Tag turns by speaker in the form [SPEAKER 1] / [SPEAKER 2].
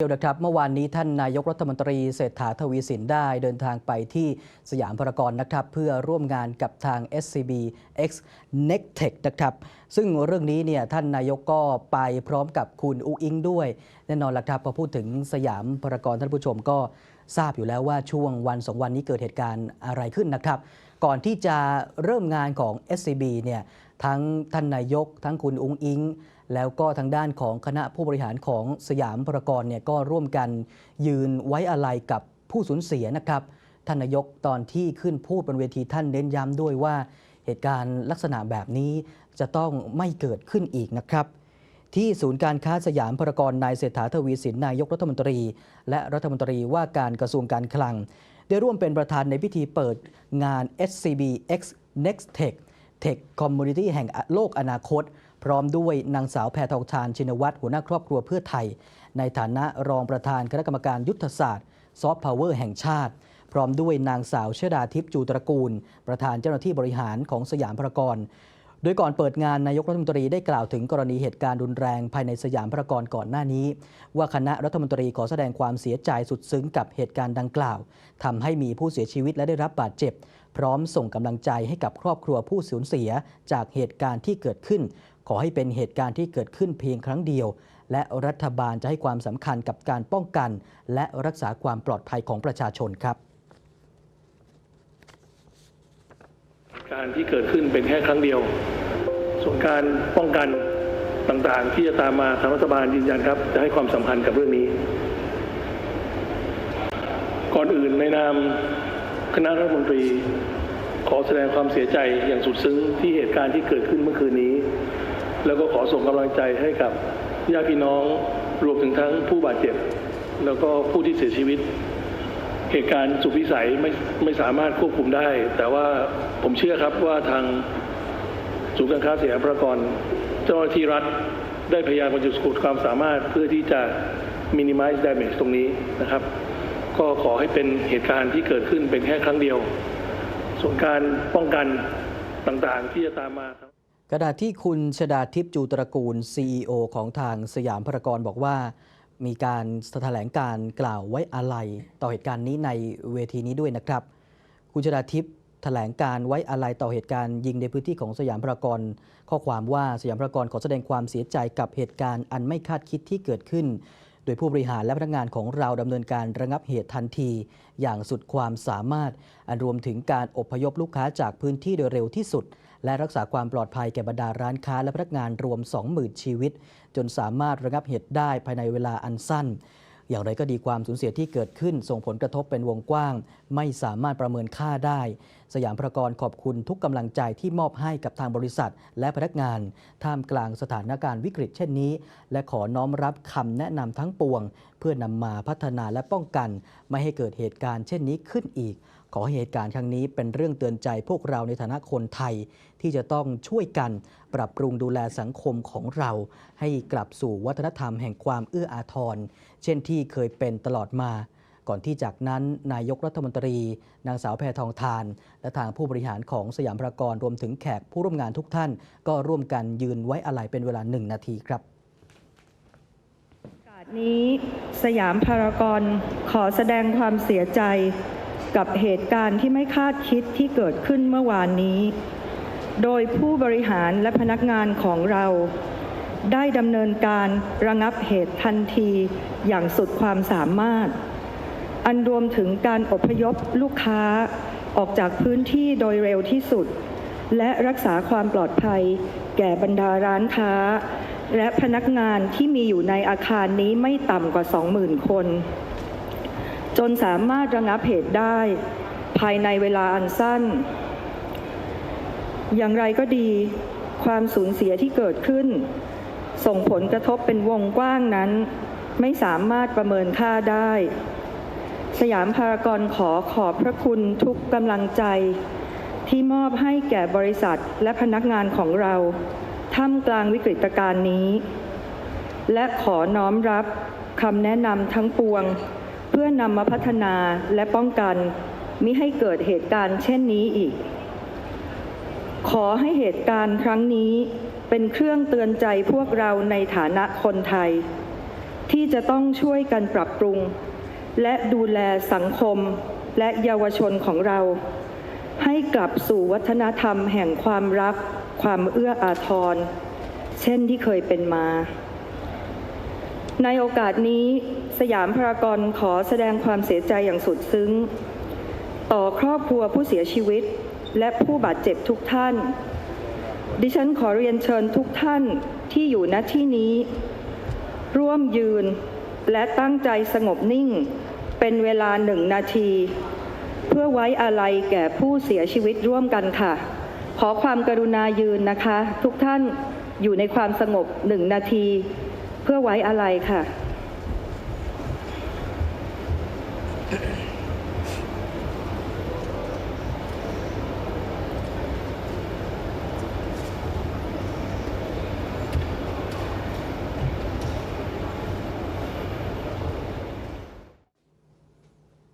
[SPEAKER 1] เดียวนะครับเมื่อวานนี้ท่านนายกรัฐมนตรีเศรษฐาทวีสินได้เดินทางไปที่สยามพารากอนนะครับ เพื่อร่วมงานกับทาง SCB X Nectech นะครับ ซึ่งเรื่องนี้เนี่ยท่านนายกก็ไปพร้อมกับคุณอุ้งอิงด้วย แน่นอนละครับพอพูดถึงสยามพารากอนท่านผู้ชมก็ทราบอยู่แล้วว่าช่วงวันสองวันนี้เกิดเหตุการณ์อะไรขึ้นนะครับ ก่อนที่จะเริ่มงานของ SCB เนี่ยทั้งท่านนายก ทั้งคุณอุ้งอิง แล้วก็ทางด้านของคณะผู้บริหารของสยามพารากอนเนี่ยก็ร่วมกันยืนไว้อาลัยกับผู้สูญเสียนะครับท่านนายกตอนที่ขึ้นพูดบนเวทีท่านเน้นย้ำด้วยว่าเหตุการณ์ลักษณะแบบนี้จะต้องไม่เกิดขึ้นอีกนะครับ ที่ศูนย์การค้าสยามพารากอนนายเศรษฐาทวีสินนายกรัฐมนตรี และรัฐมนตรีว่าการกระทรวงการคลัง ได้ร่วมเป็นประธานในพิธีเปิดงาน SCB X Next Tech Tech Community แห่งโลกอนาคต พร้อมด้วยนางสาวแพทองทานชินวัตรหัวหน้าครอบครัวเพื่อไทย ในฐานะรองประธานคณะกรรมการยุทธศาสตร์ซอฟต์พาวเวอร์แห่งชาติ พร้อมด้วยนางสาวเชดาทิพย์จูตระกูล ประธานเจ้าหน้าที่บริหารของสยามพารากอนโดยก่อนเปิดงานนายกรัฐมนตรีได้กล่าวถึงกรณีเหตุการณ์รุนแรงภายในสยามพารากอนก่อนหน้านี้ ว่าคณะรัฐมนตรีขอแสดงความเสียใจสุดซึ้งกับเหตุการณ์ดังกล่าวทำให้มีผู้เสียชีวิตและได้รับบาดเจ็บ พร้อมส่งกำลังใจให้กับครอบครัวผู้สูญเสียจากเหตุการณ์ที่เกิดขึ้น ขอให้เป็นเหตุการณ์ที่เกิดขึ้นเพียงครั้งเดียว และรัฐบาลจะให้ความสำคัญกับการป้องกัน และรักษาความปลอดภัยของประชาชนครับ
[SPEAKER 2] การที่เกิดขึ้นเป็นแค่ครั้งเดียว ส่วนการป้องกันต่างๆ ที่จะตามมาทางรัฐบาลยืนยันครับ จะให้ความสำคัญกับเรื่องนี้ ก่อนอื่นในนามคณะรัฐมนตรีขอแสดงความเสียใจอย่างสุดซึ้งที่เหตุการณ์ที่เกิดขึ้นเมื่อคืนนี้ แล้วก็ขอส่งกำลังใจให้กับญาติพี่น้องรวมถึงทั้งผู้บาดเจ็บ แล้วก็ผู้ที่เสียชีวิต เหตุการณ์สุดวิสัยไม่ไม่สามารถควบคุมได้ แต่ว่าผมเชื่อครับว่าทางศูนย์การค้าเสียพรากรเจ้าหน้าที่รัฐได้พยายามบรรจุสุดความสามารถเพื่อที่จะ minimize damage ตรงนี้นะครับ ก็ขอให้เป็นเหตุการณ์ที่เกิดขึ้นเป็นแค่ครั้งเดียว ส่วนการป้องกันต่างๆที่จะตามมา ครับ
[SPEAKER 1] กระดาษที่คุณชดาทิพย์จูตระกูล CEO ของทางสยามพารากอนบอกว่า มีการแถลงการกล่าวไว้อาลัยต่อเหตุการณ์นี้ในเวทีนี้ด้วยนะครับ คุณชดาทิพย์แถลงการไว้อาลัยต่อเหตุการณ์ยิงในพื้นที่ของสยามพารากอนข้อความว่าสยามพารากอนขอแสดงความเสียใจกับเหตุการณ์อันไม่คาดคิดที่เกิดขึ้น โดยผู้บริหารและพนักงานของเราดำเนินการระงับเหตุทันที อย่างสุดความสามารถ อันรวมถึงการอบพยพลูกค้าจากพื้นที่โดยเร็วที่สุด และรักษาความปลอดภัยแก่บรรดาร้านค้าและพนักงานรวม 20,000 ชีวิต จนสามารถระงับเหตุได้ภายในเวลาอันสั้น อย่างไรก็ดีความสูญเสียที่เกิดขึ้น ส่งผลกระทบเป็นวงกว้าง ไม่สามารถประเมินค่าได้ สยามพรากอนขอบคุณทุกกำลังใจที่มอบให้กับทางบริษัท และพนักงาน ท่ามกลางสถานการณ์วิกฤตเช่นนี้ และขอน้อมรับคำแนะนำทั้งปวง เพื่อนำมาพัฒนาและป้องกัน ไม่ให้เกิดเหตุการณ์เช่นนี้ขึ้นอีก ขอให้เหตุการณ์ครั้งนี้เป็นเรื่องเตือนใจพวกเราในฐานะคนไทย ที่จะต้องช่วยกันปรับปรุงดูแลสังคมของเรา ให้กลับสู่วัฒนธรรมแห่งความเอื้ออาทร เช่นที่เคยเป็นตลอดมาก่อนที่จากนั้นนายกรัฐมนตรี นางสาวแพทองทาน และทางผู้บริหารของสยามพารากอนรวมถึงแขกผู้ร่วมงานทุกท่าน ก็ร่วมกันยืนไว้อาลัยเป็นเวลาหนึ่งนาทีครับ
[SPEAKER 3] โอกาสนี้สยามพารากอนขอแสดงความเสียใจ กับเหตุการณ์ที่ไม่คาดคิดที่เกิดขึ้นเมื่อวานนี้ โดยผู้บริหารและพนักงานของเรา ได้ดำเนินการระงับเหตุทันทีอย่างสุดความสามารถ อันรวมถึงการอพยพลูกค้าออกจากพื้นที่โดยเร็วที่สุด และรักษาความปลอดภัย แก่บรรดาร้านค้า และพนักงานที่มีอยู่ในอาคารนี้ไม่ต่ำกว่า 20,000 คน จนสามารถระงับเหตุได้ ภายในเวลาอันสั้น อย่างไรก็ดี ความสูญเสียที่เกิดขึ้น ส่งผลกระทบเป็นวงกว้างนั้น ไม่สามารถประเมินค่าได้ สยามพารากอนขอขอบพระคุณทุกกำลังใจ ที่มอบให้แก่บริษัทและพนักงานของเราท่ามกลางวิกฤตการณ์นี้ และขอน้อมรับคำแนะนำทั้งปวง พื่อนำมาพัฒนาและป้องกันมิให้เกิดเหตุการณ์เช่นนี้อีก ขอให้เหตุการณ์ครั้งนี้เป็นเครื่องเตือนใจพวกเราในฐานะคนไทย ที่จะต้องช่วยกันปรับปรุง และดูแลสังคมและเยาวชนของเรา ให้กลับสู่วัฒนธรรมแห่งความรัก ความเอื้ออาทร เช่นที่เคยเป็นมา ในโอกาสนี้ สยามพารากอนขอแสดงความเสียใจอย่างสุดซึ้ง ต่อครอบครัวผู้เสียชีวิต และผู้บาดเจ็บทุกท่าน ดิฉันขอเรียนเชิญทุกท่านที่อยู่ณที่นี้ ร่วมยืนและตั้งใจสงบนิ่ง เป็นเวลาหนึ่งนาที เพื่อไว้อาลัยแก่ผู้เสียชีวิตร่วมกันค่ะ ขอความกรุณายืนนะคะ ทุกท่านอยู่ในความสงบหนึ่งนาที เพื่อไว้อาลัยค่ะ